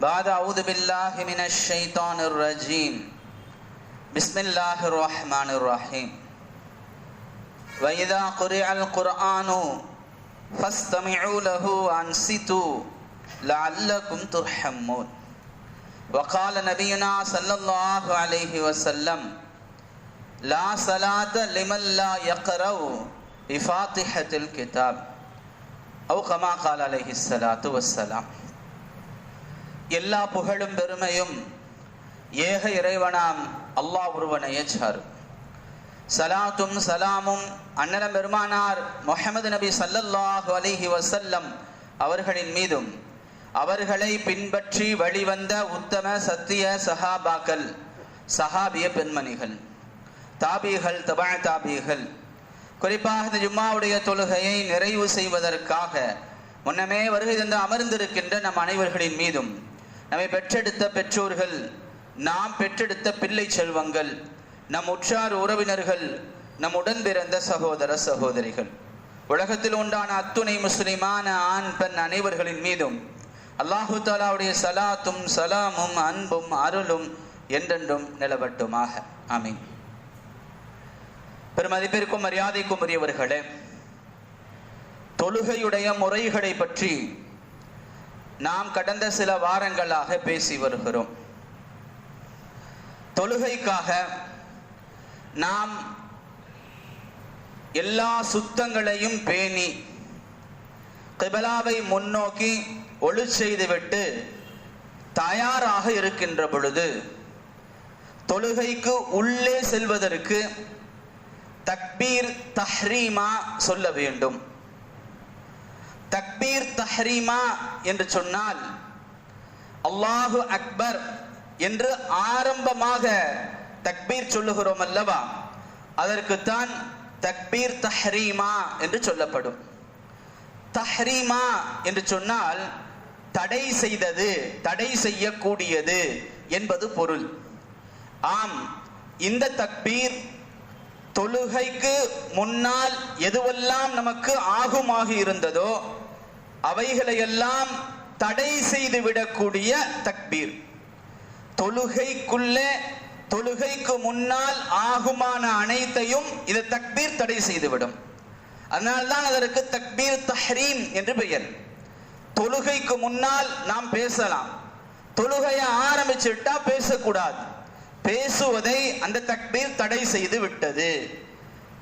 بعد أعوذ بالله من الشيطان الرجيم. بسم الله الرحمن الرحيم. وإذا قرئ القرآن فاستمعوا له وأنصتوا لعلكم ترحمون. وقال نبينا صلى الله عليه وسلم لا صلاة لمن لا يقرأ بفاتحة الكتاب. أو كما قال عليه الصلاة والسلام. எல்லா புகழும் பெருமையும் ஏக இறைவனாம் அல்லாஹ் ஒருவனையே சாரும் சலாத்தும் சலாமும் அண்ணலம் பெருமானார் முஹம்மது நபி சல்லல்லாஹு அலிஹி வசல்லம் அவர்களின் மீதும் அவர்களை பின்பற்றி வழிவந்த உத்தம சத்திய சஹாபாக்கள் சஹாபிய பெண்மணிகள் தாபிகள் தபா தாபிகள் குறிப்பாக இந்த ஜும்மாவுடைய தொழுகையை நிறைவு செய்வதற்காக முன்னமே வருகை தந்து அமர்ந்திருக்கின்ற நம் அனைவர்களின் மீதும் நம்மை பெற்றெடுத்த பெற்றோர்கள் நாம் பெற்றெடுத்த பிள்ளை செல்வங்கள் நம் உற்றார் உறவினர்கள் நம் உடன் பிறந்த சகோதர சகோதரிகள். உலகத்தில் உண்டான அத்துணை முஸ்லிமான ஆண் பெண் அனைவர்களின் மீதும் அல்லாஹு தாலாவுடைய சலாத்தும் சலாமும் அன்பும் அருளும் என்றென்றும் நிலவட்டுமாக. அமீன் பெருமதிப்பிற்கும் மரியாதைக்கும் உரியவர்களே தொழுகையுடைய முறைகளை பற்றி நாம் கடந்த சில வாரங்களாக பேசி வருகிறோம். தொழுகைக்காக நாம் எல்லா சுத்தங்களையும் பேணி கிபலாவை முன்னோக்கி ஒளி செய்துவிட்டு தயாராக இருக்கின்ற பொழுது தொழுகைக்கு உள்ளே செல்வதற்கு தக்பீர் தஹ்ரீமா சொல்ல வேண்டும். தக்பீர் தஹ்ரீமா என்று சொன்னால் அல்லாஹு அக்பர் என்று ஆரம்பமாக தக்பீர் சொல்லுகிறோம் அல்லவா? அதற்குத்தான் தக்பீர் தஹ்ரீமா என்று சொல்லப்படும். தஹ்ரீமா என்று சொன்னால் தடை செய்தது தடை செய்யக்கூடியது என்பது பொருள். ஆம் இந்த தக்பீர் தொழுகைக்கு முன்னால் எதுவெல்லாம் நமக்கு ஆகுமாகி இருந்ததோ அவைகளையெல்லாம் தடை செய்து விடக்கூடிய தக்பீர். தொழுகைக்குள்ளே தொழுகைக்கு முன்னால் ஆகுமான அனைத்தையும் இந்த தக்பீர் தடை செய்துவிடும். அதனால்தான் அதற்கு தக்பீர் தஹ்ரீம் என்று பெயர். தொழுகைக்கு முன்னால் நாம் பேசலாம். தொழுகையை ஆரம்பிச்சுட்டா பேசக்கூடாது. பேசுவதை அந்த தக்பீர் தடை செய்து விட்டது.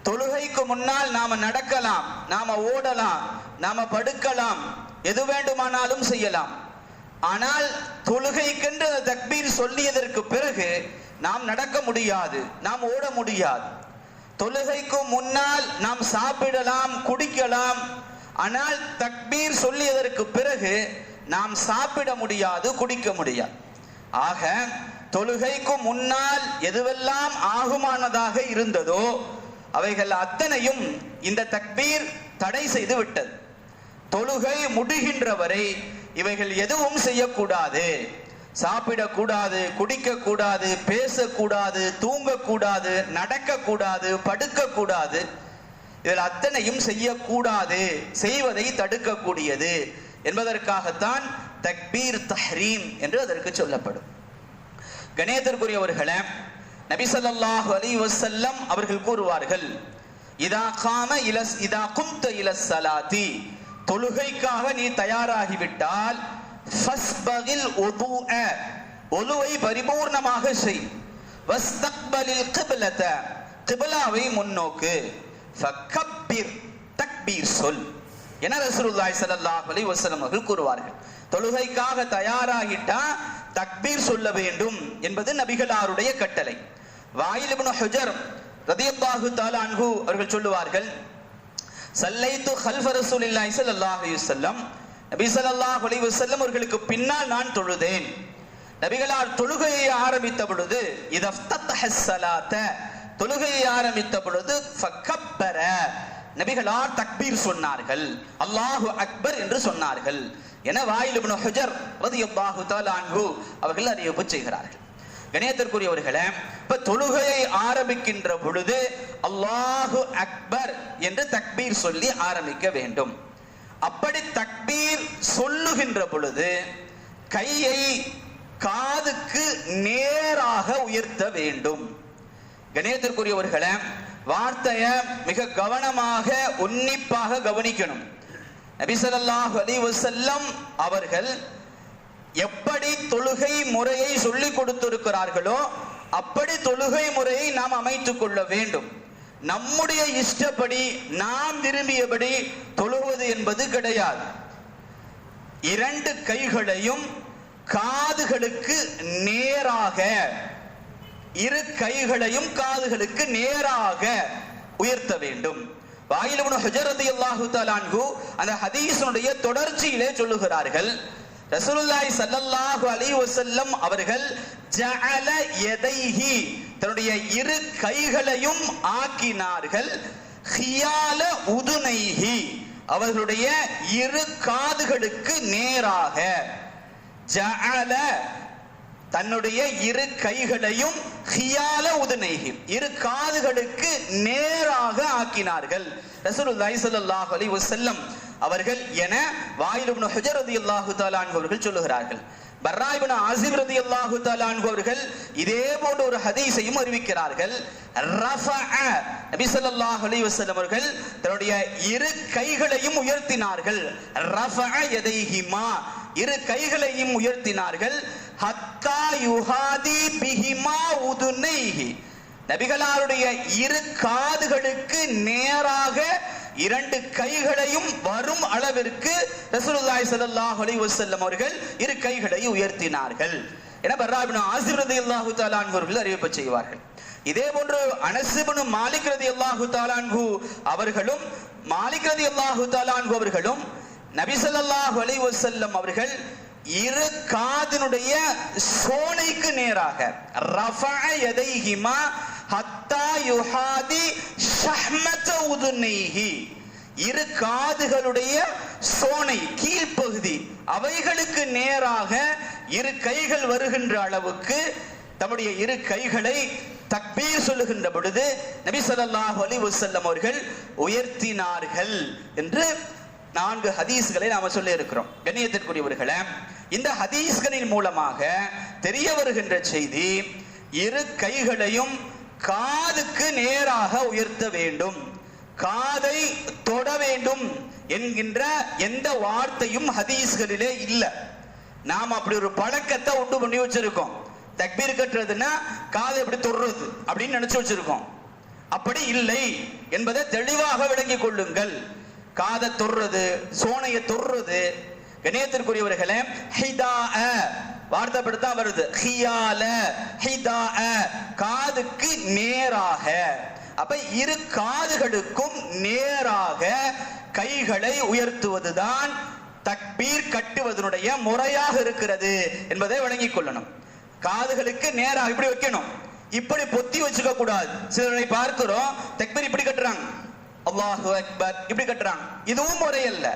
தொழுகைக்கு முன்னால் நாம நடக்கலாம் நாம ஓடலாம் நாம படுக்கலாம் எது வேண்டுமானாலும் செய்யலாம். ஆனால் தொழுகைக்கென்று அந்த தக்பீர் சொல்லியதற்கு பிறகு நாம் நடக்க முடியாது நாம் ஓட முடியாது. தொழுகைக்கு முன்னால் நாம் சாப்பிடலாம் குடிக்கலாம். ஆனால் தக்பீர் சொல்லியதற்கு பிறகு நாம் சாப்பிட முடியாது குடிக்க முடியாது. ஆக தொழுகைக்கு முன்னால் எதுவெல்லாம் ஆகுமானதாக இருந்ததோ அவைகள் அத்தனையும் இந்த தக்பீர் தடை செய்து விட்டது. தொழுகை முடிகின்ற வரை இவைகள் எதுவும் செய்யக்கூடாது. சாப்பிடக்கூடாது குடிக்கக்கூடாது பேசக்கூடாது தூங்கக்கூடாது நடக்கக்கூடாது படுக்கக்கூடாது. இதில் அத்தனையும் செய்யக்கூடாது செய்வதை தடுக்கக்கூடியது என்பதற்காகத்தான் தக்பீர் தஹ்ரீம் என்று அதற்கு சொல்லப்படும். கணேதற்குரியவர்களே நபி அலி வசல்லம் அவர்கள் கூறுவார்கள் இதா காம இலஸ் இதா கும்த இலஸ் ஸலாத்தி தொழுகைக்காக நீ தயாராகிவிட்டால் ஃபஸ்பகில் ஒதுஅ ஒலுவை பரிபூர்ணமாக செய். வஸ்தக்பலில் கிபிலத. கிபிலாவை முன்னோக்கு. ஃபக்கப்பிர். தக்பீர் சொல். என ரசூலுல்லாஹி ஸல்லல்லாஹு அலைஹி வஸல்லம் அவர்கள் கூறுவார்கள். தொழுகைக்காக தயாராகிட்டா தக்பீர் சொல்ல வேண்டும் என்பது நபிகளாருடைய கட்டளை. வாயில் இப்னு ஹுஜர் ரதியல்லாஹு தஆலா அன்ஹு அவர்கள் சொல்லுவார்கள் சல்லைத்து ஹல்ஃப ரசூலில்லாஹி ஸல்லல்லாஹு அலைஹி வஸல்லம். நபி ஸல்லல்லாஹு அலைஹி வஸல்லம் அவர்களுக்கு பின்னால் நான் தொழுதேன். நபிகளார் தொழுகையை ஆரம்பித்த பொழுது இதஃப்தத்தஹ ஸலாத்த தொழுகையை ஆரம்பித்த பொழுது ஃபக்கப்பர. நபிகளார் தக்பீர் சொன்னார்கள் அல்லாஹு அக்பர் என்று சொன்னார்கள். என வாயில் இப்னு ஹுஜர் ரலியல்லாஹு தஆலா அன்ஹு அவர்கள் அறிவிப்பு செய்கிறார்கள். கணேத்திற்குரியவர்களே இப்ப தொழுகையை ஆரம்பிக்கின்ற பொழுது அல்லாஹு அக்பர் என்று தக்பீர் சொல்லி ஆரம்பிக்க வேண்டும். அப்படி தக்பீர் சொல்லுகின்ற பொழுது கையை காதுக்கு நேராக உயர்த்த வேண்டும். கணேத்திற்குரியவர்களே வார்த்தைய மிக கவனமாக உன்னிப்பாக கவனிக்கணும். நபிசல்லாஹ் ஸல்லல்லாஹு அலைஹி அவர்கள் எப்படி தொழுகை முறையை சொல்லிக் கொடுத்திருக்கிறார்களோ அப்படி தொழுகை முறையை நாம் அமைத்துக் கொள்ள வேண்டும். நம்முடைய இஷ்டப்படி நாம் விரும்பியபடி தொழுவது என்பது கிடையாது. இரண்டு கைகளையும் காதுகளுக்கு நேராக இரு கைகளையும் காதுகளுக்கு நேராக உயர்த்த வேண்டும். வாயிலுபுன் ஹஜரதி அல்லாஹு தலான்கு அந்த ஹதீஸனுடைய தொடர்ச்சியிலே சொல்லுகிறார்கள். ரசூலுல்லாஹி ஸல்லல்லாஹு அலைஹி வஸல்லம் அவர்கள் ஜஅல யதைஹி தன்னுடைய இரு கைகளையும் ஆக்கினார்கள். ஹியால உதுனைஹி அவர்களுடைய இரு காதுகளுக்கு நேராக. ஜஅல தன்னுடைய இரு கைகளையும் ஹியால உதனைஹி இரு காதுகளுக்கு நேராக ஆக்கினார்கள். ரசூலுல்லாஹி ஸல்லல்லாஹு அலைஹி வஸல்லம் அவர்கள் என வாயில் இப்னு ஹுஜர் ரலியல்லாஹு தஆலா அவர்கள் சொல்லுகிறார்கள். பர்ரா இப்னு ஆசிப் ரலியல்லாஹு தஆலா அன்ஹு அவர்கள் இதே போன்ற ஒரு ஹதீஸையும் அறிவிக்கிறார்கள். ரஃபஅ நபி ஸல்லல்லாஹு அலைஹி வஸல்லம் அவர்கள் தன்னுடைய இரு கைகளையும் உயர்த்தினார்கள். ரஃபஅ யதைஹிமா இரு கைகளையும் உயர்த்தினார்கள். ஹத்தா யுஹாதி பிஹிமா உதுனைஹி நபிகளாருடைய இரு காதுகளுக்கு நேராக இரண்டு கைகளையும் வரும் அளவிற்கு ரசூலுல்லாஹி ஸல்லல்லாஹு அலைஹி வஸல்லம் அவர்கள் இரு கைகளை உயர்த்தினார்கள். என பர்ராபின் ஆசிர் ரதியல்லாஹு ரலியல்லாஹு தஆலா அவர்கள் அறிவிப்பு செய்வார்கள். இதே போன்று அனசுபனு மாலிக் ரலியல்லாஹு தஆலா அன்ஹு அவர்களும் மாலிக் ரலியல்லாஹு தஆலா அன்ஹு அவர்களும் நபி ஸல்லல்லாஹு அலைஹி வஸல்லம் அவர்கள் இரு காதினுடைய சோனைக்கு நேராக. ரஃபஅ ஹத்தா யுஹாதி ஷஹ்மத உதுனைஹி. இரு காதுகளுடைய சோனை கீழ்ப்பகுதி அவைகளுக்கு நேராக இரு கைகள் வருகின்ற அளவுக்கு தம்முடைய இரு கைகளை தக்பீர் சொல்லுகின்ற பொழுது நபி சொல்லாஹ் அலி வசல்லம் அவர்கள் உயர்த்தினார்கள் என்று நான்கு ஹதீஸ்களை நாம சொல்லி இருக்கிறோம். கண்ணியத்திற்குரியவர்களே இந்த ஹதீஸ்களின் மூலமாக தெரிய வருகின்ற செய்தி இரு கைகளையும் காதுக்கு நேராக உயர்த்த வேண்டும் காதை தொட வேண்டும் என்கின்ற எந்த வார்த்தையும் ஹதீஸ்களிலே இல்லை. நாம் அப்படி ஒரு பழக்கத்தை உண்டு பண்ணி வச்சிருக்கோம். தக்பீர் கட்டுறதுன்னா காதை எப்படி தொடுறது அப்படின்னு நினைச்சு வச்சிருக்கோம். அப்படி இல்லை என்பதை தெளிவாக விளங்கிக் கொள்ளுங்கள். காதை தொடுறது சோனையை தொடுறது கணேத்திற்குரியவர்களே ஹிதா வார்த்தைப்படுத்தா வருது. ஹியால ஹிதா காதுக்கு நேராக. அப்ப இரு காதுகளுக்கும் நேராக கைகளை உயர்த்துவதுதான் தக்பீர் கட்டுவதனுடைய முறையாக இருக்கிறது என்பதை வழங்கிக் கொள்ளணும். காதுகளுக்கு நேராக இப்படி வைக்கணும். இப்படி பொத்தி வச்சுக்க கூடாது சிலரை பார்க்கிறோம் தக்பீர் இப்படி கட்டுறாங்க. அல்லாஹு அக்பர். இப்படி கட்டுறாங்க. இதுவும் முறையல்ல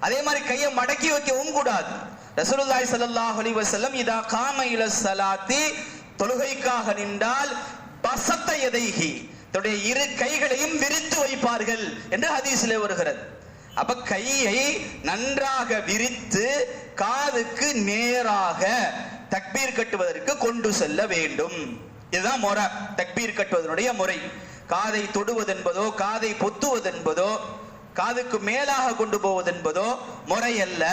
அதே மாதிரி கையை மடக்கி வைக்கவும் கூடாது. ரசூலுல்லாஹி ஸல்லல்லாஹு அலைஹி வஸல்லம் இதா காம இல ஸலாத்தி தொழுகைக்காக நின்றால் பசத்த எதைஹி தன்னுடைய இரு கைகளையும் விரித்து வைப்பார்கள் என்று ஹதீஸிலே வருகிறது. அப்ப கையை நன்றாக விரித்து காதுக்கு நேராக தக்பீர் கட்டுவதற்கு கொண்டு செல்ல வேண்டும். இதுதான் முறை. தக்பீர் கட்டுவதனுடைய முறை. காதை தொடுவதென்பதோ காதை பொத்துவதென்பதோ காதுக்கு மேலாக கொண்டு போவதென்பதோ முறையல்ல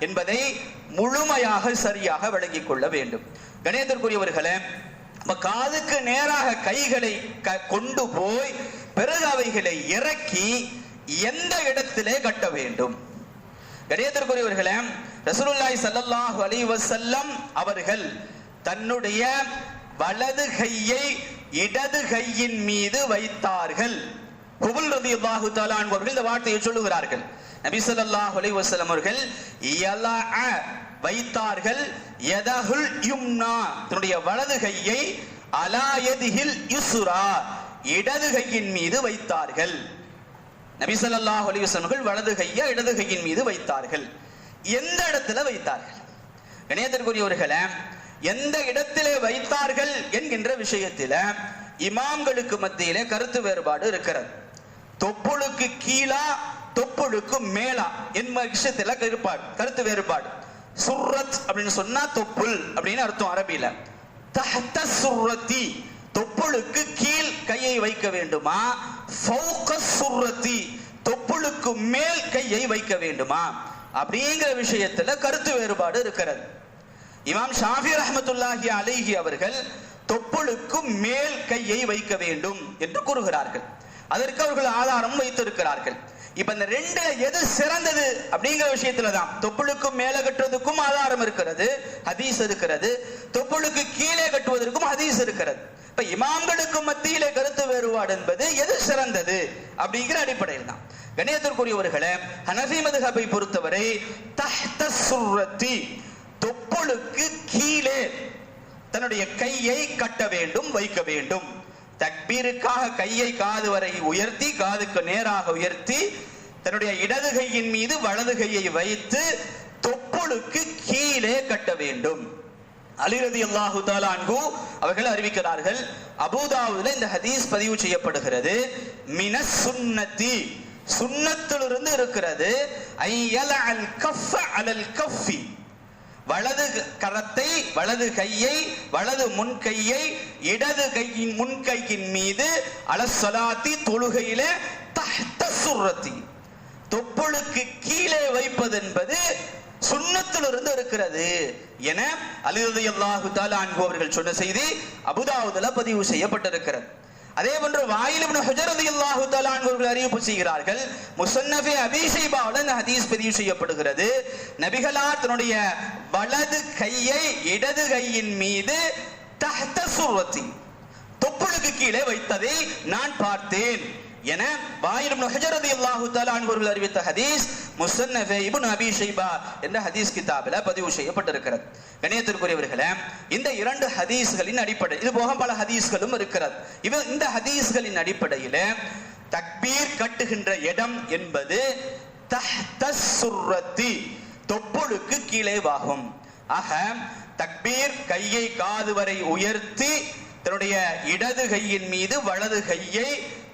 என்பதை முழுமையாக சரியாக விளங்கிக் கொள்ள வேண்டும். கணேதற்குரியவர்களே நம்ம காதுக்கு நேராக கைகளை க- கொண்டு போய் பிறகு அவைகளை இறக்கி எந்த இடத்திலே கட்ட வேண்டும்? கணியத்திற்குரியவர்களே ரசூலுல்லாய் ஸல்லல்லாஹு அலைஹி வஸல்லம் அவர்கள் தன்னுடைய வலது கையை இடது கையின் மீது வைத்தார்கள். குபுல் ரதி அல்லாஹு அன்ஹு அவர்கள் இந்த வார்த்தையை சொல்லுகிறார்கள். நபி ஸல்லல்லாஹு அலைஹி வஸல்லம் அவர்கள் வைத்தார்கள். யதஹுல் யும்னா தன்னுடைய வலது கையை அலாயதிகில் யுசுரா இடது கையின் மீது வைத்தார்கள். நபி ஸல்லல்லாஹு அலைஹி வலது கையை இடது கையின் மீது வைத்தார்கள். எந்த இடத்துல வைத்தார்கள்? இணையத்திற்குரியவர்களை எந்த இடத்திலே வைத்தார்கள் என்கின்ற விஷயத்தில இமாம்களுக்கு மத்தியிலே கருத்து வேறுபாடு இருக்கிறது. தொப்புளுக்கு கீழா தொப்புளுக்கு மேலா என்ப விஷயத்துல கருப்பாடு கருத்து வேறுபாடு. சுர்ரத் அப்படின்னு சொன்னா தொப்புள் அப்படின்னு அர்த்தம் அரபியில. தஹ்த சுர்ரத்தி தொப்புளுக்கு கீழ் கையை வைக்க வேண்டுமா? ஃபௌக சுர்ரத்தி தொப்புளுக்கு மேல் கையை வைக்க வேண்டுமா? அப்படிங்கிற விஷயத்துல கருத்து வேறுபாடு இருக்கிறது. இமாம் ஷாஃபி ரஹமத்துல்லாஹி அலைஹி அவர்கள் தொப்புளுக்கு மேல் கையை வைக்க வேண்டும் என்று கூறுகிறார்கள். அதற்கு அவர்கள் ஆதாரம் வைத்திருக்கிறார்கள். இப்ப இந்த ரெண்டு எது சிறந்தது அப்படிங்கிற விஷயத்துல தான். தொப்புளுக்கு மேல கட்டுவதற்கும் ஆதாரம் இருக்கிறது ஹதீஸ் இருக்கிறது. தொப்புளுக்கு கீழே கட்டுவதற்கும் ஹதீஸ் இருக்கிறது. இப்ப இமாம்களுக்கு மத்தியிலே கருத்து வேறுபாடு என்பது எது சிறந்தது அப்படிங்கிற அடிப்படையில் தான். கணியத்திற்குரியவர்களே ஹனஃபி மதுஹபை பொறுத்தவரை தஹ்த சுர்ரத்தி தொப்புளுக்கு கீழே தன்னுடைய கையை கட்ட வேண்டும் வைக்க வேண்டும். தக்பீருக்காக கையை காது வரை உயர்த்தி காதுக்கு நேராக உயர்த்தி தன்னுடைய இடது கையின் மீது வலது கையை வைத்து தொப்புளுக்கு கீழே கட்ட வேண்டும். அலிரதி அல்லாஹு தாலான்கு அவர்கள் அறிவிக்கிறார்கள் அபுதாவுல இந்த ஹதீஸ் பதிவு செய்யப்படுகிறது மின சுன்னத்தி சுன்னத்திலிருந்து இருக்கிறது ஐயல அல் கஃப் அலல் கஃபி. வலது கரத்தை வலது கையை வலது முன் கையை இடது கையின் முன் கையின் மீது அலசலாத்தி தொழுகையில தஹ்த சுர்ரத்தி. தொப்புளுக்கு கீழே வைப்பது என்பது சுண்ணத்திலிருந்து இருக்கிறது என அலிரதி அல்லாஹு அவர்கள் சொன்ன செய்தி அபுதாவுதுல பதிவு செய்யப்பட்டிருக்கிறது. அதே போன்று வாயில் இப்னு ஹுஜர் ரலியல்லாஹு தஆலா அவர்கள் அறிவிப்பு செய்கிறார்கள் முஸன்னஃபி அபீ ஹதீஸ் பதிவு செய்யப்படுகிறது. நபிகளார் தன்னுடைய வலது கையை இடது கையின் மீது தஹ்த சுர்ரத்தி தொப்புளுக்கு கீழே வைத்ததை நான் பார்த்தேன். என பாயிரம் இப்னு அல்லாஹு ரலியல்லாஹு அறிவித்த ஹதீஸ் முசன்னஃபே இபுன் அபி ஷைபா என்ற ஹதீஸ் கிதாபில் பதிவு செய்யப்பட்டிருக்கிறது. கணியத்திற்குரியவர்களே இந்த இரண்டு ஹதீஸ்களின் அடிப்படை இது போக பல ஹதீஸ்களும் இருக்கிறது. இவ இந்த ஹதீஸ்களின் அடிப்படையில் தக்பீர் கட்டுகின்ற இடம் என்பது தஹ்தஸ்ஸுர்ரத்தி தொப்புளுக்கு கீழே வாகும். ஆக தக்பீர் கையை காது வரை உயர்த்தி தன்னுடைய இடது கையின் மீது வலது கையை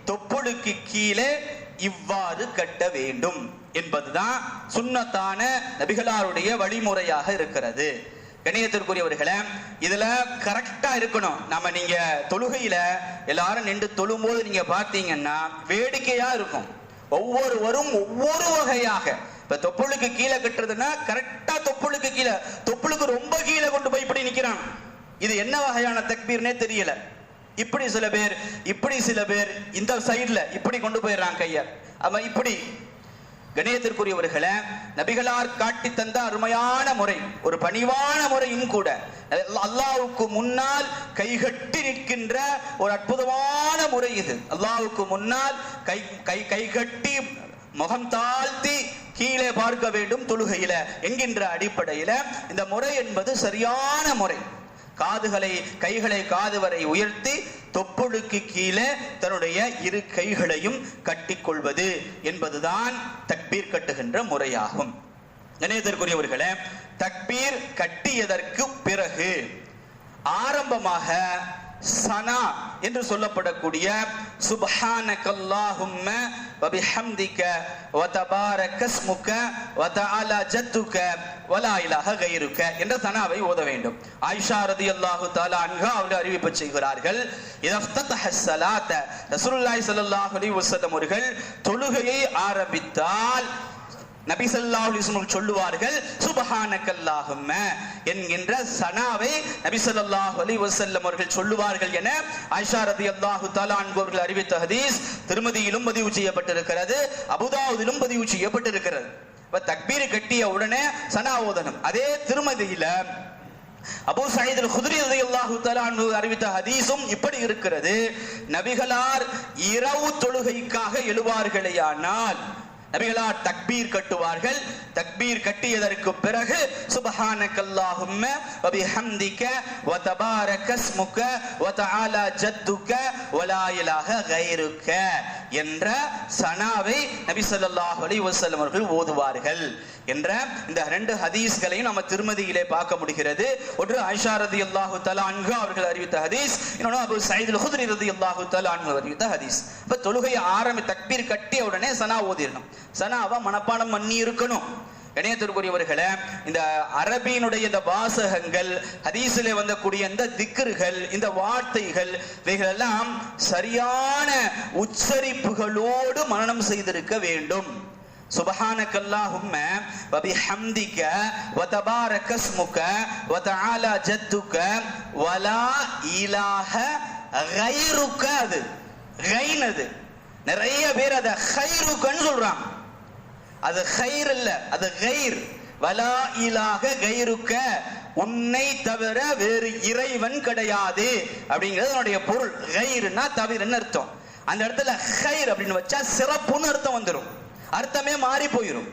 தொப்புளுக்கு கீழே இவ்வாறு கட்ட வேண்டும் என்பதுதான் சுண்ணத்தான நபிகளாருடைய வழிமுறையாக இருக்கிறது. கணியத்திற்குரியவர்களே இதுல கரெக்டா இருக்கணும். நம்ம நீங்க தொழுகையில எல்லாரும் நின்று தொழும்போது நீங்க பார்த்தீங்கன்னா வேடிக்கையா இருக்கும். ஒவ்வொருவரும் ஒவ்வொரு வகையாக. இப்ப தொப்புளுக்கு கீழே கட்டுறதுன்னா கரெக்டா தொப்புளுக்கு கீழே. தொப்புளுக்கு ரொம்ப கீழே கொண்டு போய் இப்படி நிக்கிறான். இது என்ன வகையான தக்பீர்னே தெரியல. இப்படி சில பேர் இப்படி சில பேர் இந்த சைடுல இப்படி கொண்டு போயிடுறாங்க கைய. அவன் இப்படி. கணேயத்திற்குரியவர்களை நபிகளார் காட்டி தந்த அருமையான முறை ஒரு பணிவான முறையும் கூட அல்லாவுக்கு முன்னால் கைகட்டி நிற்கின்ற ஒரு அற்புதமான முறை இது. அல்லாவுக்கு முன்னால் கை கை கைகட்டி முகம் தாழ்த்தி கீழே பார்க்க வேண்டும் தொழுகையில என்கின்ற அடிப்படையில இந்த முறை என்பது சரியான முறை. காதுகளை கைகளை காது வரை உயர்த்தி தொப்புளுக்கு கீழே தன்னுடைய இரு கைகளையும் கட்டிக்கொள்வது என்பதுதான் தக்பீர் கட்டுகின்ற முறையாகும். கணேதற்குரியவர்களே தக்பீர் கட்டியதற்கு பிறகு ஆரம்பமாக சனா என்று சொல்லப்படக்கூடிய சுபஹானகல்லாஹும்ம வபிஹம்திக வதபாரகஸ்முக வதஆலா ஜத்துக வலா இலாஹ கைருக்க என்ற சனாவை ஓத வேண்டும். ஆயிஷா ரதியல்லாஹு தஆலா அன்ஹா அவர்கள் அறிவிப்பு செய்கிறார்கள் இதஃப்ததஹ ஸலாத ரசூலுல்லாஹி ஸல்லல்லாஹு அலைஹி வஸல்லம் அவர்கள் தொழுகையை ஆரம்பித்தால் நபிசல்லாஹ் சொல்லுவார்கள் சுப்ஹானக்கல்லாஹும்ம என்கின்ற சனாவை நபிசல்லாஹ் அலி வசல்லம் அவர்கள் சொல்லுவார்கள் என ஆயிஷா ரலியல்லாஹு தஆலா தாலா அவர்கள் அறிவித்த ஹதீஸ் திருமதியிலும் பதிவு செய்யப்பட்டிருக்கிறது அபுதாவுதிலும் பதிவு செய்யப்பட்டிருக்கிறது. இப்ப தக்பீர் கட்டிய உடனே சனா ஓதனம். அதே திருமதியில அபூ சயீத் அல் குத்ரி ரலியல்லாஹு தஆலா அறிவித்த ஹதீஸும் இப்படி இருக்கிறது. நபிகளார் இரவு தொழுகைக்காக எழுவார்களேயானால் நபிகளா தக்பீர் கட்டுவார்கள். தக்பீர் கட்டியதற்கு பிறகு சுபஹானக்கல்லாஹும்ம வபிஹம்திக வ தபாரக ஸ்முக வ ஜத்துக வலா இலாஹ கைருக்க என்ற சனாவை நபி ஸல்லல்லாஹு அலைஹி வஸல்லம் அவர்கள் ஓதுவார்கள். என்ற இந்த ரெண்டு ஹதீஸ்களையும் நம்ம திருமதியிலே பார்க்க முடிகிறது. ஒன்று ஆயிஷா ரலியல்லாஹு தஆலா அன்ஹா அவர்கள் அறிவித்த ஹதீஸ் இன்னொன்று அபு சயீத் அல் ரதி அல்லாஹு தஆலா அன்ஹு அறிவித்த ஹதீஸ். இப்ப தொழுகை ஆரம்பி தக்பீர் கட்டிய உடனே சனா ஓதிடணும் சனாவை மனப்பாடம் பண்ணி இருக்கணும். இணையத்திற்குரியவர்களே இந்த அரபியினுடைய இந்த வாசகங்கள் ஹதீஸில் வந்தக்கூடிய இந்த திக்ருகள் இந்த வார்த்தைகள் இவைகளெல்லாம் சரியான உச்சரிப்புகளோடு மரணம் செய்திருக்க வேண்டும். سبحانك اللهم وبحمدك وتبارك اسمك وتعالى جدك வலா إله غيرك அது. கைன் அது நிறைய பேர் அதை ஹைருக்குன்னு சொல்றாங்க. அது ஹைர் இல்ல அது கைர். வலா இலாக கைருக்க. உன்னை தவிர வேறு இறைவன் கிடையாது. அப்படிங்கிறது அதனுடைய பொருள். கைர்னா தவிரன்னு அர்த்தம். அந்த இடத்துல ஹைர் அப்படின்னு வச்சா சிறப்புன்னு அர்த்தம் வந்துடும் அர்த்தமே மாறி போயிடும்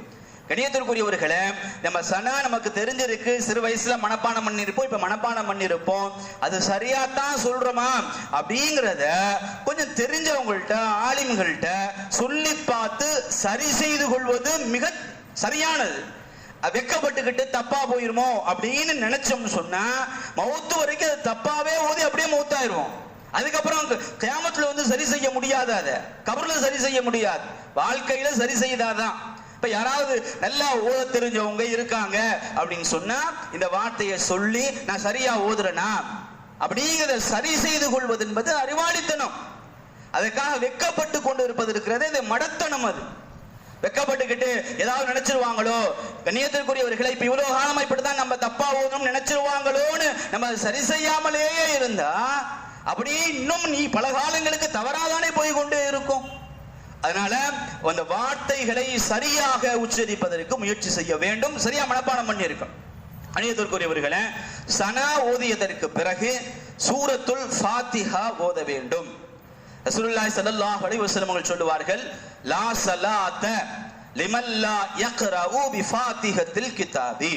கணியத்திற்குரியவர்களே நம்ம சனா நமக்கு தெரிஞ்சிருக்கு சிறு வயசுல மனப்பாடம் பண்ணிருப்போம் இப்ப மனப்பாடம் பண்ணிருப்போம். அது சரியா தான் சொல்றோமா? அப்படிங்கிறத கொஞ்சம் தெரிஞ்சவங்கள்ட்ட ஆலிம்கள்ட்ட சொல்லி பார்த்து சரி செய்து கொள்வது மிக சரியானது. வெக்கப்பட்டுக்கிட்டு தப்பா போயிருமோ அப்படின்னு நினைச்சோம்னு சொன்னா மௌத்து வரைக்கும் அது தப்பாவே ஓதி அப்படியே மௌத்தாயிருவோம் அதுக்கப்புறம் கியாமத்துல வந்து சரி செய்ய முடியாது அதை. கபர்ல சரி செய்ய முடியாது. வாழ்க்கையில சரி செய்தாதான். இப்ப யாராவது நல்லா ஓத தெரிஞ்சவங்க இருக்காங்க அப்படின்னு சொன்னா இந்த வார்த்தையை சொல்லி நான் சரியா ஓதுறேனா? அப்படிங்கிறத சரி செய்து கொள்வது என்பது அறிவாளித்தனம். அதுக்காக வெக்கப்பட்டு கொண்டு இருப்பது இருக்கிறது இது மடத்தனம் அது. வெக்கப்பட்டுக்கிட்டு ஏதாவது நினைச்சிருவாங்களோ? கண்ணியத்திற்குரியவர்களை இப்ப இவ்வளவு காலமா இப்படிதான் நம்ம தப்பா ஓதணும் நினைச்சிருவாங்களோன்னு நம்ம அதை சரி செய்யாமலேயே இருந்தா அப்படியே இன்னும் நீ பல காலங்களுக்கு தவறாதானே போய் கொண்டே இருக்கும். அதனால அந்த வார்த்தைகளை சரியாக உச்சரிப்பதற்கு முயற்சி செய்ய வேண்டும். சரியா மனப்பாடம் பண்ணி இருக்கணும் அணியத்திற்குரியவர்களே சனா ஓதியதற்கு பிறகு சூரத்துல் ஃபாத்திஹா ஓத வேண்டும். ரசூலுல்லாஹி ஸல்லல்லாஹு அலைஹி வஸல்லம் அவர்கள் சொல்லுவார்கள் லா ஸலாத லிமன் லா பி ஃபாத்திஹத்தில் கிதாபி.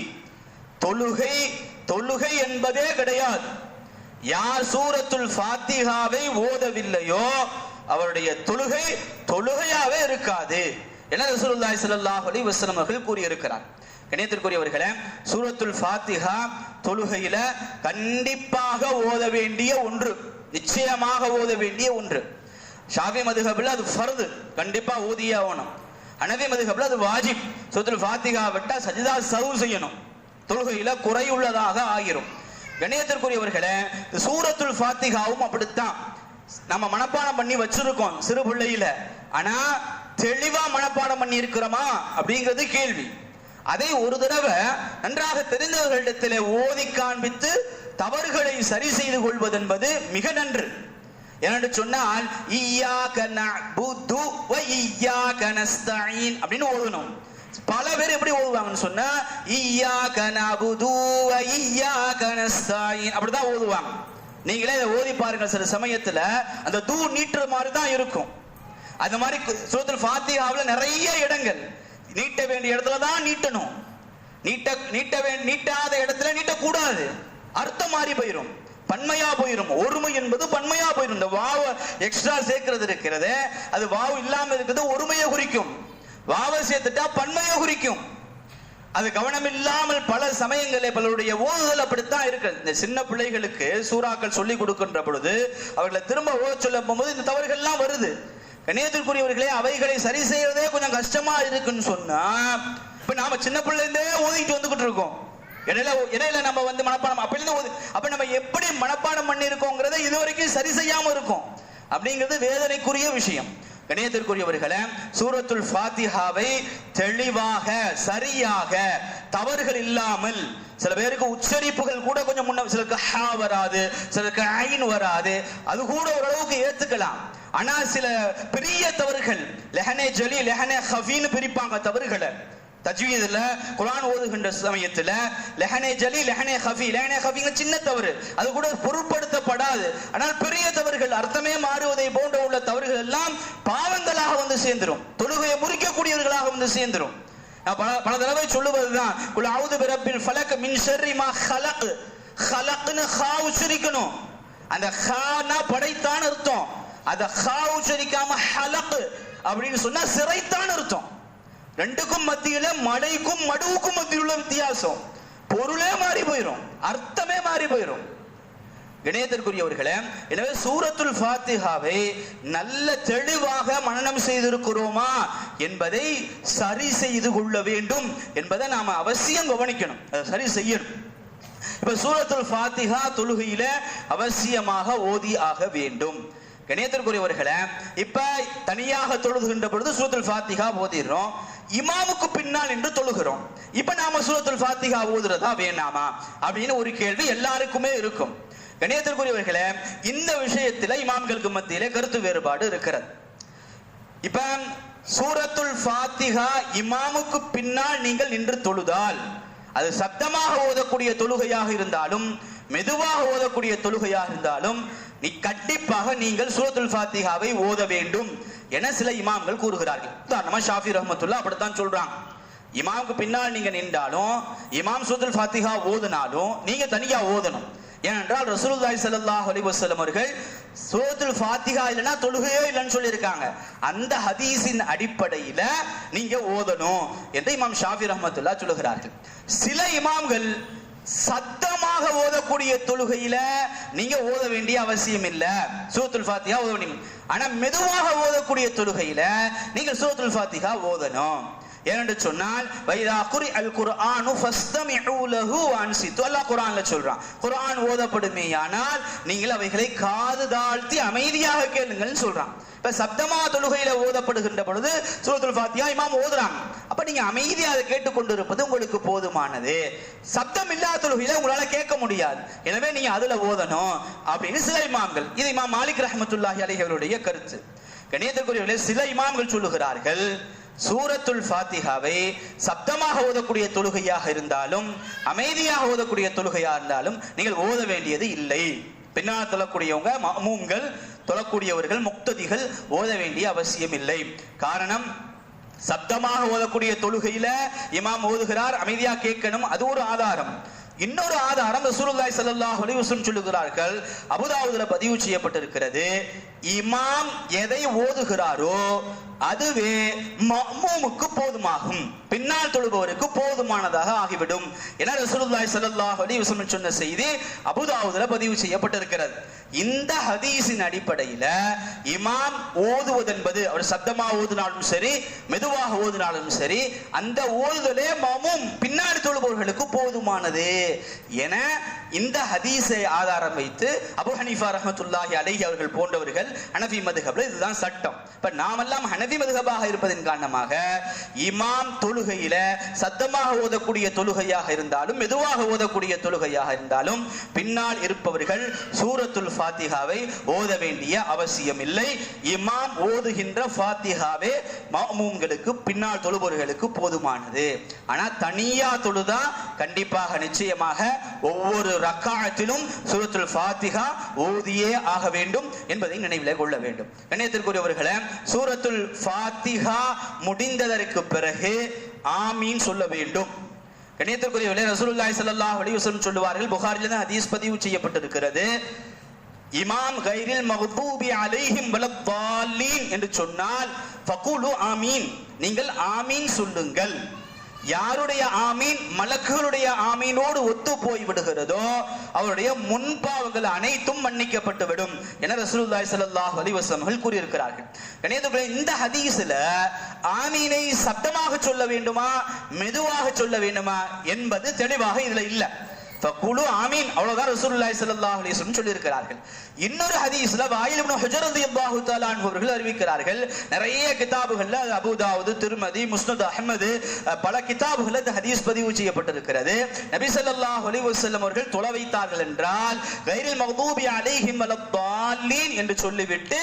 தொழுகை தொழுகை என்பதே கிடையாது. யார் சூரத்துல் ஃபாத்திகாவை ஓதவில்லையோ அவருடைய தொழுகை தொழுகையாவே இருக்காது. என ரசூலுல்லாஹி ஸல்லல்லாஹு அலைஹி வஸல்லம் அவர்கள் கூறியிருக்கிறார். கணியத்திற்குரியவர்களே சூரத்துல் ஃபாத்திகா தொழுகையில கண்டிப்பாக ஓத வேண்டிய ஒன்று நிச்சயமாக ஓத வேண்டிய ஒன்று. ஷாஃபி மதுகபில் அது ஃபர்து கண்டிப்பா ஓதியே ஆகணும். அனவி மதுகபில் அது வாஜிப். சூரத்துல் ஃபாத்திகா விட்டா சஜிதா சவு செய்யணும். தொழுகையில குறையுள்ளதாக ஆகிரும். கணியத்திற்குரியவர்களே இந்த சூரத்துல் ஃபாத்திகாவும் அப்படித்தான். நம்ம மனப்பாடம் பண்ணி வச்சிருக்கோம் சிறு பிள்ளையில. ஆனா தெளிவா மனப்பாடம் பண்ணி இருக்கிறோமா அப்படிங்கிறது கேள்வி. அதை ஒரு தடவை நன்றாக தெரிந்தவர்களிடத்திலே ஓதி காண்பித்து தவறுகளை சரி செய்து கொள்வது என்பது மிக நன்று. என்று சொன்னால் வ அப்படின்னு ஓதணும். பல பேர் எப்படி ஓதுவாங்கன்னு சொன்னா ஈயாக்க நஅ்புது வ ஈயாக்க அப்படிதான் ஓதுவாங்க. நீங்களே இதை ஓதி பாருங்க சில சமயத்துல அந்த தூ நீட்டுற மாதிரி தான் இருக்கும். அந்த மாதிரி சூரத்துல் ஃபாத்தியாவில் நிறைய இடங்கள். நீட்ட வேண்டிய இடத்துல தான் நீட்டணும். நீட்ட நீட்ட வே நீட்டாத இடத்துல நீட்டக்கூடாது. அர்த்தம் மாறி போயிடும் பன்மையா போயிடும் ஒருமை என்பது பன்மையா போயிடும் இந்த வாவ எக்ஸ்ட்ரா சேர்க்கிறது இருக்கிறது. அது வாவு இல்லாம இருக்கிறது ஒருமையை குறிக்கும். வாவை சேர்த்துட்டா பன்மையை குறிக்கும். அது கவனம் இல்லாமல் பல சமயங்களில் பலருடைய ஓதுதல் அப்படித்தான் இருக்கு இந்த சின்ன பிள்ளைகளுக்கு சூறாக்கள் சொல்லி கொடுக்கின்ற பொழுது அவர்களை திரும்ப ஓத சொல்ல போகும்போது இந்த தவறுகள்லாம் வருது. கணியத்திற்குரியவர்களே அவைகளை சரி செய்யறதே கொஞ்சம் கஷ்டமா இருக்குன்னு சொன்னா இப்ப நாம சின்ன பிள்ளைந்தே ஓதிட்டு வந்துகிட்டு இருக்கோம். இடையில இடையில நம்ம வந்து மனப்பாடம் அப்படி ஓது அப்ப நம்ம எப்படி மனப்பாடம் பண்ணி இருக்கோங்கிறத இது வரைக்கும் சரி செய்யாம இருக்கும். அப்படிங்கிறது வேதனைக்குரிய விஷயம். கணியத்திற்குரியவர்களே சூரத்துல் ஃபாத்திஹாவை தெளிவாக சரியாக தவறுகள் இல்லாமல் சில பேருக்கு உச்சரிப்புகள் கூட கொஞ்சம் முன்ன சிலருக்கு ஹா வராது சிலருக்கு ஐன் வராது அது கூட ஓரளவுக்கு ஏத்துக்கலாம். ஆனா சில பெரிய தவறுகள் லெஹனே ஜலி லெஹனே ஹஃபீன்னு பிரிப்பாங்க தவறுகளை தஜ்வீதுல குரான் ஓதுகின்ற சமயத்துல லெஹனே ஜலி லெஹனே ஹஃபி லெஹனே ஹஃபிங்க சின்ன தவறு. அது கூட பொருட்படுத்தப்படாது. ஆனால் பெரிய தவறுகள் அர்த்தமே மாறுவதை போன்ற உள்ள தவறுகள் எல்லாம் பாவங்களாக வந்து சேர்ந்துரும். தொழுகையை முறிக்கக்கூடியவர்களாக வந்து சேர்ந்துரும். நான் பல பல தடவை சொல்லுவதுதான் குல் அவுது பிறப்பில் ஃபலக் மின் ஷர்ரி மா ஹலக். ஹலக்னு ஹா உச்சரிக்கணும் அந்த ஹானா படைத்தான் அர்த்தம். அந்த ஹா உச்சரிக்காம ஹலக் அப்படின்னு சொன்னா சிறைத்தான் அர்த்தம். ரெண்டுக்கும் மத்தியில மடைக்கும் மடுவுக்கும் மத்தியில் உள்ள வித்தியாசம். பொருளே மாறி போயிடும் அர்த்தமே மாறி போயிடும் இணையத்திற்குரியவர்களே எனவே சூரத்துல் ஃபாத்திஹாவை நல்ல தெளிவாக மனநம் செய்திருக்கிறோமா என்பதை சரி செய்து கொள்ள வேண்டும் என்பதை நாம அவசியம் கவனிக்கணும். அதை சரி செய்யணும். இப்ப சூரத்துல் ஃபாத்திஹா தொழுகையில அவசியமாக ஓதி ஆக வேண்டும். கணேத்திற்குரியவர்களே இப்ப தனியாக தொழுதுகின்ற பொழுது சூரத்துல் ஃபாத்திஹா ஓதிடுறோம். இமாமுக்கு பின்னால் என்று தொழுகிறோம். இப்ப நாம சூரத்துல் ஃபாத்திகா ஓதுறதா வேணாமா? அப்படின்னு ஒரு கேள்வி எல்லாருக்குமே இருக்கும். கணியத்திற்குரியவர்களே இந்த விஷயத்துல இமாம்களுக்கு மத்தியிலே கருத்து வேறுபாடு இருக்கிறது. இப்ப சூரத்துல் ஃபாத்திகா இமாமுக்கு பின்னால் நீங்கள் நின்று தொழுதால் அது சத்தமாக ஓதக்கூடிய தொழுகையாக இருந்தாலும் மெதுவாக ஓதக்கூடிய தொழுகையாக இருந்தாலும் நீ கண்டிப்பாக நீங்கள் சூரத்துல் ஃபாத்திகாவை ஓத வேண்டும் என சில இமாம்கள் கூறுகிறார்கள். உதாரணமா ஷாஃபி ரஹமத்துல்லா அப்படித்தான் சொல்றாங்க. இமாமுக்கு பின்னால் நீங்க நின்றாலும் இமாம் சூரத்துல் ஃபாத்திகா ஓதுனாலும் நீங்க தனியா ஓதணும். ஏனென்றால் ரசூலுல்லாஹி ஸல்லல்லாஹு அலைஹி வஸல்லம் அவர்கள் சூரத்துல் ஃபாத்திகா இல்லைன்னா தொழுகையே இல்லைன்னு சொல்லியிருக்காங்க. அந்த ஹதீஸின் அடிப்படையில நீங்க ஓதணும் என்று இமாம் ஷாஃபி ரஹமத்துல்லா சொல்லுகிறார்கள். சில இமாம்கள் சத்தமாக ஓதக்கூடிய தொழுகையில நீங்க ஓத வேண்டிய அவசியம் இல்ல. சூத்துல் ஃபாத்தியா ஓத வேண்டிய ஆனா மெதுவாக ஓதக்கூடிய தொழுகையில நீங்க சூத்துல் ஃபாத்திகா ஓதணும். ஏனென்று சொன்னால் வைதா குரி அல் குர்ஆனு ஃபஸ்தமிஉ லஹு வன்சித்து. அல்லாஹ் குர்ஆன்ல சொல்றான் குர்ஆன் ஓதப்படுமேயானால் நீங்கள் அவைகளை காது தாழ்த்தி அமைதியாக கேளுங்கள்னு சொல்றான். இப்ப சப்தமா தொழுகையில ஓதப்படுகின்ற பொழுது சூரத்துல் பாத்தியா இமாம் ஓதுறாங்க. அப்ப நீங்க அமைதியா அதை கேட்டுக்கொண்டிருப்பது உங்களுக்கு போதுமானது. சப்தம் இல்லாத தொழுகையில உங்களால கேட்க முடியாது. எனவே நீங்க அதுல ஓதணும் அப்படின்னு சில இமாம்கள் இது இமாம் மாலிக் ரஹமத்துல்லாஹி அலைஹி கருத்து. கணியத்திற்குரியவர்களே சில இமாம்கள் சொல்லுகிறார்கள் சூரத்துல் ஃபாத்திஹாவை சப்தமாக ஓதக்கூடிய தொழுகையாக இருந்தாலும் அமைதியாக ஓதக்கூடிய தொழுகையாக இருந்தாலும் நீங்கள் ஓத வேண்டியது இல்லை. பின்னால் தொழக்கூடியவங்க மமூம்கள் தொழக்கூடியவர்கள் முக்ததிகள் ஓத வேண்டிய அவசியம் இல்லை. காரணம் சப்தமாக ஓதக்கூடிய தொழுகையில இமாம் ஓதுகிறார் அமைதியா கேட்கணும் அது ஒரு ஆதாரம். இன்னொரு ஆதாரம் ரசூலுல்லாஹி ஸல்லல்லாஹு அலைஹி வஸல்லம் சொல்லுகிறார்கள். அபூதாவுதுல பதிவு செய்யப்பட்டிருக்கிறது. இமாம் எதை ஓதுகிறாரோ அதுவே மஅமூமுக்கு போதுமாகும். பின்னால் தொழுபவருக்கு போதுமானதாக ஆகிவிடும். என ரசூலுல்லாஹி ஸல்லல்லாஹு அலைஹி வஸல்லம் சொன்ன செய்தி அபூதாவுதுல பதிவு செய்யப்பட்டிருக்கிறது. இந்த ஹதீஸின் அடிப்படையில இமாம் ஓதுவதென்பது அவர் சத்தமா ஓதுனாலும் சரி மெதுவாக ஓதுனாலும் சரி அந்த ஓதுதலே மாமும் பின்னாடி தொழுபவர்களுக்கு போதுமானது. என இந்த ஹதீஸை ஆதாரம் வைத்து அபு ஹனீஃபா ரஹமத்துல்லாஹி அலைஹி அவர்கள் போன்றவர்கள் ஹனஃபி மதுஹப்ல இதுதான் சட்டம். இப்ப நாமெல்லாம் ஹனஃபி மதுகபாக இருப்பதன் காரணமாக இமாம் தொழுகையில சத்தமாக ஓதக்கூடிய தொழுகையாக இருந்தாலும் மெதுவாக ஓதக்கூடிய தொழுகையாக இருந்தாலும் பின்னால் இருப்பவர்கள் சூரத்துல் ஃபாத்திஹாவை ஓத வேண்டிய அவசியம் இல்லை. இமாம் ஓதுகின்ற ஃபாத்திஹாவே மாமூம்களுக்கு பின்னால் தொழுபவர்களுக்கு போதுமானது. ஆனா தனியா தொழுதா கண்டிப்பாக நிச்சயமாக ஒவ்வொரு ரக்காயத்திலும் சூரத்துல் ஃபாத்திகா ஓதியே ஆக வேண்டும் என்பதை நினைவில் கொள்ள வேண்டும். கண்ணியத்திற்குரியவர்களே சூரத்துல் ஃபாத்திகா முடிந்ததற்கு பிறகு ஆமீன் சொல்ல வேண்டும். கணியத்திற்குரியவர்களே ரசூலுல்லாய் ஸல்லல்லாஹு அலைஹி சொல்லுவார்கள் புகாரில் தான் ஹதீஸ் பதிவு செய்யப்பட்டிருக்கிறது. இமாம் கைரில் மஹ்பூபி அலைஹிம் வலத்தாலீன் என்று சொன்னால் ஃபகுலு ஆமீன். நீங்கள் ஆமீன் சொல்லுங்கள். யாருடைய ஆமீன் மலக்குகளுடைய ஆமீனோடு ஒத்து போய் விடுகிறதோ அவருடைய முன்பாவங்கள் அனைத்தும் மன்னிக்கப்பட்டு விடும் என ரசூலுல்லாஹி ஸல்லல்லாஹு அலைஹி வஸல்லம் கூறியிருக்கிறார்கள். கணியத்துக்குள்ளே இந்த ஹதீஸ்ல ஆமீனை சத்தமாக சொல்ல வேண்டுமா மெதுவாக சொல்ல வேண்டுமா என்பது தெளிவாக இதுல இல்லை. குழு ஆமீன் அவ்வளவுதான் ரசூலுல்லாஹி ஸல்லல்லாஹு அலைஹி வஸல்லம் சொல்லியிருக்கிறார்கள். இன்னொரு ஹதீஸ்ல வாயில் இப்னு ஹுஜர் ரலியல்லாஹு அவர்கள் அறிவிக்கிறார்கள். நிறைய கிதாபுகள்ல அது அபூதாவுது திருமதி முஸ்னத் அஹமது பல கிதாபுகள் இந்த ஹதீஸ் பதிவு செய்யப்பட்டிருக்கிறது. நபி சல்லாஹ் அலி வசல்லம் அவர்கள் தொலை வைத்தார்கள் என்றால் கைரில் மகதூபி அலைஹிம் வலத்தாலீன் என்று சொல்லிவிட்டு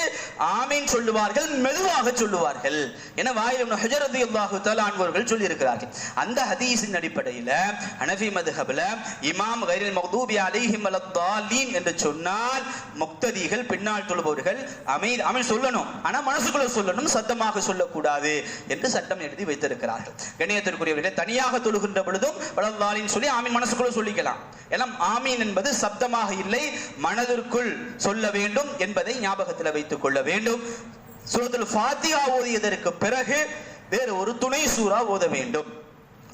ஆமீன் சொல்லுவார்கள் மெதுவாக சொல்லுவார்கள். என வாயில் இப்னு அல்லாஹு ரலியல்லாஹு அவர்கள் சொல்லி இருக்கிறார்கள் அந்த ஹதீஸின் அடிப்படையில் ஹனஃபி மதுஹபில் இமாம் கைரில் மகதூபி அலைஹிம் வலத்தாலீன் என்று சொன்னால் முக்ததிகள் பின்னால் தொழுபவர்கள் அமை அமீன் சொல்லணும். ஆனா மனசுக்குள்ள சொல்லணும் சத்தமாக சொல்லக்கூடாது என்று சட்டம் எழுதி வைத்திருக்கிறார்கள். கண்ணியத்திற்குரியவர்களே தனியாக தொழுகின்ற பொழுதும் வலத்தாலின் சொல்லி ஆமீன் மனசுக்குள்ள சொல்லிக்கலாம். எல்லாம் ஆமீன் என்பது சப்தமாக இல்லை மனதிற்குள் சொல்ல வேண்டும் என்பதை ஞாபகத்தில் வைத்துக் கொள்ள வேண்டும். சூரத்துல் ஃபாத்தியா ஓதியதற்கு பிறகு வேறு ஒரு துணை சூறா ஓத வேண்டும்.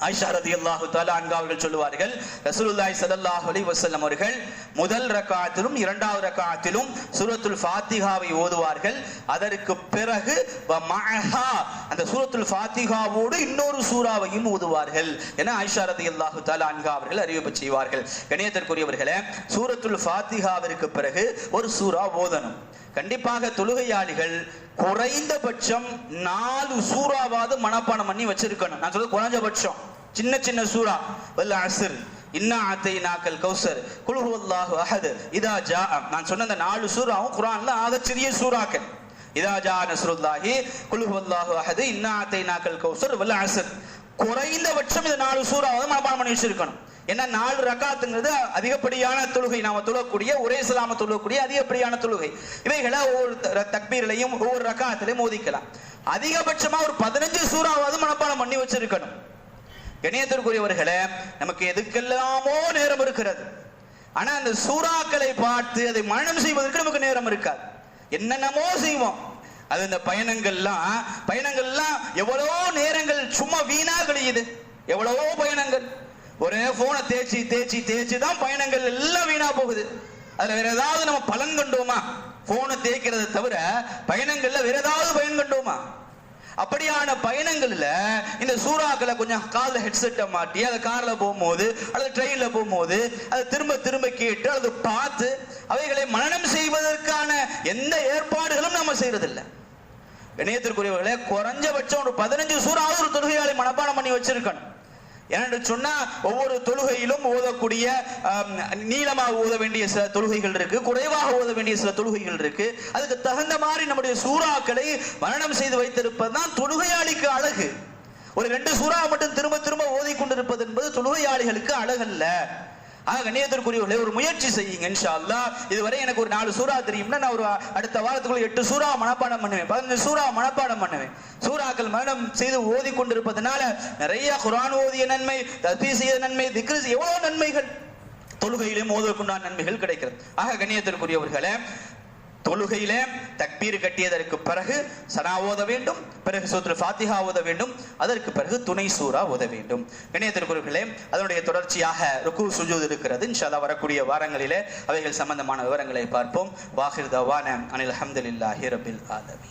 ஆயிஷா ரலியல்லாஹு தாலா அன்ஹா அவர்கள் சொல்லுவார்கள் ரசூலுல்லாய் ஸல்லல்லாஹு அலி வசல்லம் அவர்கள் முதல் ரக்காத்திலும் இரண்டாவது ரக்காத்திலும் சூரத்துல் ஃபாத்திகாவை ஓதுவார்கள். அதற்கு பிறகு அந்த சூரத்துல் ஃபாத்திகாவோடு இன்னொரு சூறாவையும் ஓதுவார்கள் என ஆயிஷா ரலியல்லாஹு தாலா அன்கா அவர்கள் அறிவிப்பு செய்வார்கள். கணியத்திற்குரியவர்களே சூரத்துல் ஃபாத்திகாவிற்கு பிறகு ஒரு சூரா ஓதணும். கண்டிப்பாக தொழுகையாளிகள் குறைந்தபட்சம் நாலு சூறாவாவது மனப்பாடம் பண்ணி வச்சிருக்கணும். நான் சொல்றது குறைஞ்சபட்சம். சின்ன சின்ன சூறா. வல்ல அசர் இன்னா அத்தை நாக்கல் கௌசர் குல்ஹு அஹது. இதா ஜா நான் சொன்ன அந்த நாலு சூறாவும் குரான்ல ஆகச்சிறிய சூறாக்கள். இதா ஜா நஸ்ருல்லாஹி குல்ஹு அஹது. இன்னா அத்தை நாக்கல் கௌசர். வல்ல அசர் குறைந்தபட்சம் இந்த நாலு சூறாவது மனப்பாடம் பண்ணி வச்சிருக்கணும். ஏன்னா நாலு ரக்காத்துங்கிறது அதிகப்படியான தொழுகை. நாம தொழக்கூடிய ஒரே சிலாம தொழக்கூடிய அதிகப்படியான தொழுகை. இவைகளை ஒவ்வொரு தக்பீர்களையும் ஒவ்வொரு ரக்காத்திலையும் மோதிக்கலாம். அதிகபட்சமா ஒரு பதினஞ்சு சூறாவது மனப்பாடம் பண்ணி வச்சிருக்கணும். கணியத்திற்குரியவர்களே நமக்கு எதுக்கெல்லாமோ நேரம் இருக்கிறது. ஆனா அந்த சூறாக்களை பார்த்து அதை மரணம் செய்வதற்கு நமக்கு நேரம் இருக்காது. என்னென்னமோ செய்வோம். அது இந்த பயணங்கள்லாம் பயணங்கள்லாம் எவ்வளவோ நேரங்கள் சும்மா வீணா கழியுது. எவ்வளவோ பயணங்கள். ஒரே போனை தேய்ச்சி தேய்ச்சி தேய்ச்சி தான் பயணங்கள் எல்லாம் வீணா போகுது. அதுல வேற ஏதாவது நம்ம பலன் கண்டோமா போனை தேய்க்கிறத தவிர பயணங்கள்ல வேற ஏதாவது பயன் கண்டோமா அப்படியான பயணங்கள்ல இந்த சூறாக்களை கொஞ்சம் காலில் ஹெட்செட்டை மாட்டி அதை கார்ல போகும்போது அல்லது ட்ரெயின்ல போகும்போது அதை திரும்ப திரும்ப கேட்டு அல்லது பார்த்து அவைகளை மனநம் செய்வதற்கான எந்த ஏற்பாடுகளும் நம்ம செய்யறதில்லை இணையத்திற்குரியவர்களே குறைஞ்சபட்சம் ஒரு பதினஞ்சு சூறாவது ஒரு தொழுகையாளி மனப்பாடம் பண்ணி வச்சிருக்கணும். ஏனென்று சொன்னா ஒவ்வொரு தொழுகையிலும் ஓதக்கூடிய நீளமாக ஓத வேண்டிய சில தொழுகைகள் இருக்கு குறைவாக ஓத வேண்டிய சில தொழுகைகள் இருக்கு. அதுக்கு தகுந்த மாதிரி நம்முடைய சூறாக்களை மரணம் செய்து வைத்திருப்பது தான் தொழுகையாளிக்கு அழகு. ஒரு ரெண்டு சூறாவை மட்டும் திரும்ப திரும்ப ஓதி கொண்டிருப்பது என்பது தொழுகையாளிகளுக்கு அழகல்ல. ஆக கண்ணியத்திற்குரியவர்களே ஒரு முயற்சி செய்யுங்க இன்ஷா அல்லா இதுவரை எனக்கு ஒரு நாலு சூறா தெரியும்னா நான் ஒரு அடுத்த வாரத்துக்குள்ள எட்டு சூறா மனப்பாடம் பண்ணுவேன். பதினஞ்சு சூறா மனப்பாடம் பண்ணுவேன். சூறாக்கள் மரணம் செய்து ஓதி கொண்டிருப்பதனால நிறைய குரான் ஓதிய நன்மை தஸ்பீ செய்த நன்மை திக்ரு செய்ய எவ்வளவு நன்மைகள் தொழுகையிலும் ஓதற்குண்டான நன்மைகள் கிடைக்கிறது. ஆக கண்ணியத்திற்குரியவர்களே தொழுகையில தக்பீர் கட்டியதற்கு பிறகு சனா ஓத வேண்டும் பிறகு சூத்ரு ஃபாத்திஹா ஓத வேண்டும் அதற்கு பிறகு துணை சூரா ஓத வேண்டும். கண்ணியத்திற்குரியவர்களே அதனுடைய தொடர்ச்சியாக ருக்கு சுஜூத் இருக்கிறது. இன்ஷால்லா வரக்கூடிய வாரங்களிலே அவைகள் சம்பந்தமான விவரங்களை பார்ப்போம். வாஹிர் தவான அனில் அஹமதுல்லாஹி ரபில் ஆதமி